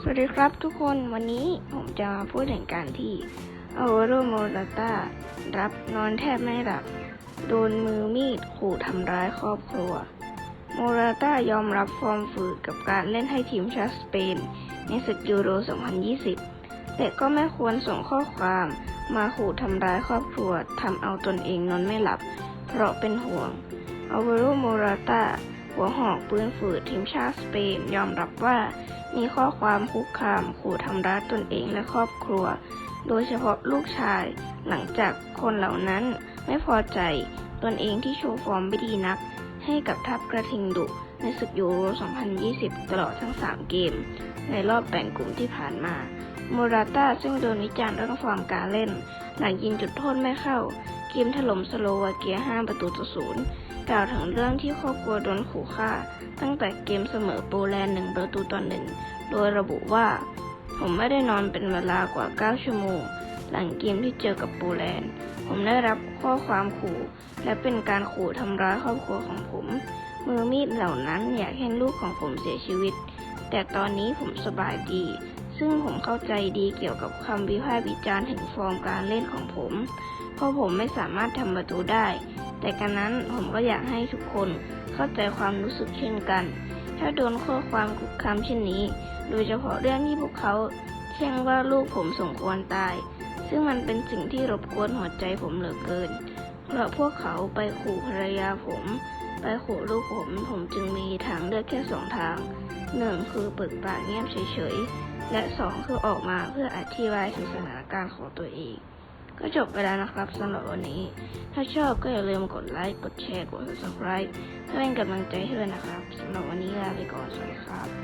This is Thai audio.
สวัสดีครับทุกคนวันนี้ผมจะมาพูดถึงการที่อวโรโมราตารับนอนแทบไม่หลับ โดนมือมีดขู่ทำร้ายครอบครัว โมราตายอมรับฟอร์มฝืดกับการเล่นให้ทีมชาติสเปน ในศึกยูโร 2020 แต่ก็ไม่ควรส่งข้อความมาขู่ทำร้ายครอบครัวทำเอาตนเองนอนไม่หลับ เพราะเป็นห่วงอวโรโมราตา หัวหอกปืนฝืดทีมชาติสเปนยอมรับว่า มีข้อความคุกคามขู่ทำร้ายตนเองและครอบครัว โดยเฉพาะลูกชาย หลังจากคนเหล่านั้นไม่พอใจตนเองที่โชว์ฟอร์มไม่ดีนัก ให้กับทัพกระทิงดุในศึกยูโร 2020 ตลอดทั้ง 3 เกม ในรอบแบ่งกลุ่มที่ผ่านมา โมราต้าซึ่งโดนวิจารณ์เรื่องฟอร์มการเล่น หลังยิงจุดโทษไม่เข้า เกมถล่มสโลวาเกีย 5 ประตูต่อศูนย์ กล่าวถึงเรื่องที่ครอบครัวโดนขู่ฆ่า ตั้งแต่เกมเสมอโปแลนด์หนึ่งประตูต่อหนึ่งโดยระบุว่า ผมไม่ได้นอนเป็นเวลากว่า 9 ชั่วโมง หลังเกมที่เจอกับโปแลนด์ ผมได้รับข้อความขู่ และเป็นการขู่ทำร้ายครอบครัวของผม มือมีดเหล่านั้นอยากเห็นลูกของผมเสียชีวิต แต่ตอนนี้ผมสบายดี ซึ่งผมเข้าใจดีเกี่ยวกับคำวิพากษ์วิจารณ์ถึงฟอร์มการเล่นของผม เพราะผมไม่สามารถทำประตูได้ แต่การนั้นผมก็อยากให้ทุกคนเข้าใจความรู้สึกเช่นกัน ถ้าโดนข้อความคุกคามเช่นนี้ โดยเฉพาะเรื่องที่พวกเขาแช่งว่าลูกผมสมควรตาย ซึ่งมันเป็นสิ่งที่รบกวนหัวใจผมเหลือเกิน เพราะพวกเขาไปขู่ภรรยาผม ไปขู่ลูกผม ผมจึงมีทางเลือกแค่สองทางหนึ่งคือเปิดปากเงียบเฉยๆ และสองคือออกมาเพื่ออธิบายถึงสถานการณ์ของตัวเอง ก็จบไปแล้วนะครับสำหรับวันนี้ ถ้าชอบก็อย่าลืมกดไลค์ กดแชร์ กด subscribe เพื่อเป็นกำลังใจให้ด้วยนะครับสำหรับวันนี้ลาไปก่อน สวัสดีครับ